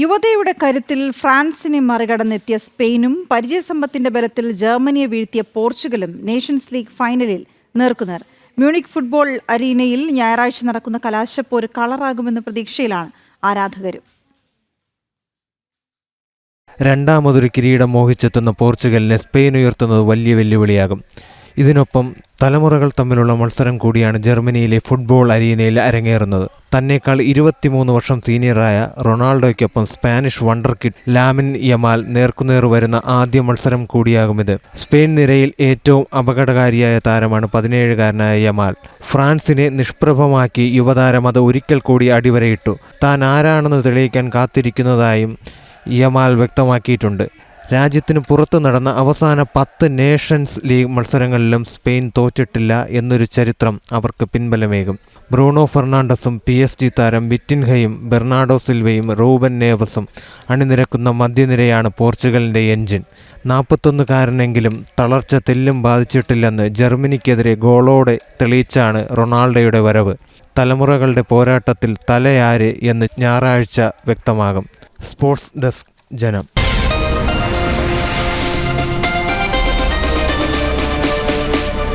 യുവതയുടെ കരുത്തിൽ ഫ്രാൻസിനെ മറികടന്നെത്തിയ സ്പെയിനും പരിചയസമ്പത്തിന്റെ ബലത്തിൽ ജർമ്മനിയെ വീഴ്ത്തിയ പോർച്ചുഗലും നേഷൻസ് ലീഗ് ഫൈനലിൽ നേർക്കുനേർ. മ്യൂണിക് ഫുട്ബോൾ അരീനയിൽ ഞായറാഴ്ച നടക്കുന്ന കലാശപ്പോര് കളറാകുമെന്ന പ്രതീക്ഷയിലാണ് ആരാധകരും. രണ്ടാമതൊരു കിരീടം മോഹിച്ചെത്തുന്ന പോർച്ചുഗലിനെ സ്പെയിൻ ഉയർത്തുന്നത് വലിയ വെല്ലുവിളിയാകും. ഇതിനൊപ്പം തലമുറകൾ തമ്മിലുള്ള മത്സരം കൂടിയാണ് ജർമ്മനിയിലെ ഫുട്ബോൾ അരീനയിൽ അരങ്ങേറുന്നത്. തന്നേക്കാൾ ഇരുപത്തിമൂന്ന് വർഷം സീനിയറായ റൊണാൾഡോയ്ക്കൊപ്പം Spanish wonder kid Lamine Yamal നേർക്കുനേർ വരുന്ന ആദ്യ മത്സരം കൂടിയാകുമിത്. സ്പെയിൻ നിരയിൽ ഏറ്റവും അപകടകാരിയായ താരമാണ് പതിനേഴുകാരനായ യമാൽ. ഫ്രാൻസിനെ നിഷ്പ്രഭമാക്കി യുവതാരം അത് ഒരിക്കൽ കൂടി അടിവരയിട്ടു. താൻ ആരാണെന്ന് തെളിയിക്കാൻ കാത്തിരിക്കുന്നതായും യമാൽ വ്യക്തമാക്കിയിട്ടുണ്ട്. രാജ്യത്തിന് പുറത്ത് നടന്ന അവസാന പത്ത് നേഷൻസ് ലീഗ് മത്സരങ്ങളിലും സ്പെയിൻ തോറ്റിട്ടില്ല എന്നൊരു ചരിത്രം അവർക്ക് പിൻബലമേകും. ബ്രൂണോ ഫെർണാണ്ടസും പി എസ് ജി താരം വിറ്റിൻഹയും ബെർണാഡോ സിൽവയും റൂബൻ നേവസും അണിനിരക്കുന്ന മധ്യനിരയാണ് പോർച്ചുഗലിന്റെ എഞ്ചിൻ നാൽപ്പത്തൊന്നുകാരനെങ്കിലും തളർച്ച തെല്ലും ബാധിച്ചിട്ടില്ലെന്ന് ജർമ്മനിക്കെതിരെ ഗോളോടെ തെളിയിച്ചാണ് റൊണാൾഡോയുടെ വരവ്. തലമുറകളുടെ പോരാട്ടത്തിൽ തലയാര് എന്ന് ഞായറാഴ്ച വ്യക്തമാകും. സ്പോർട്സ് ഡെസ്ക് ജനം.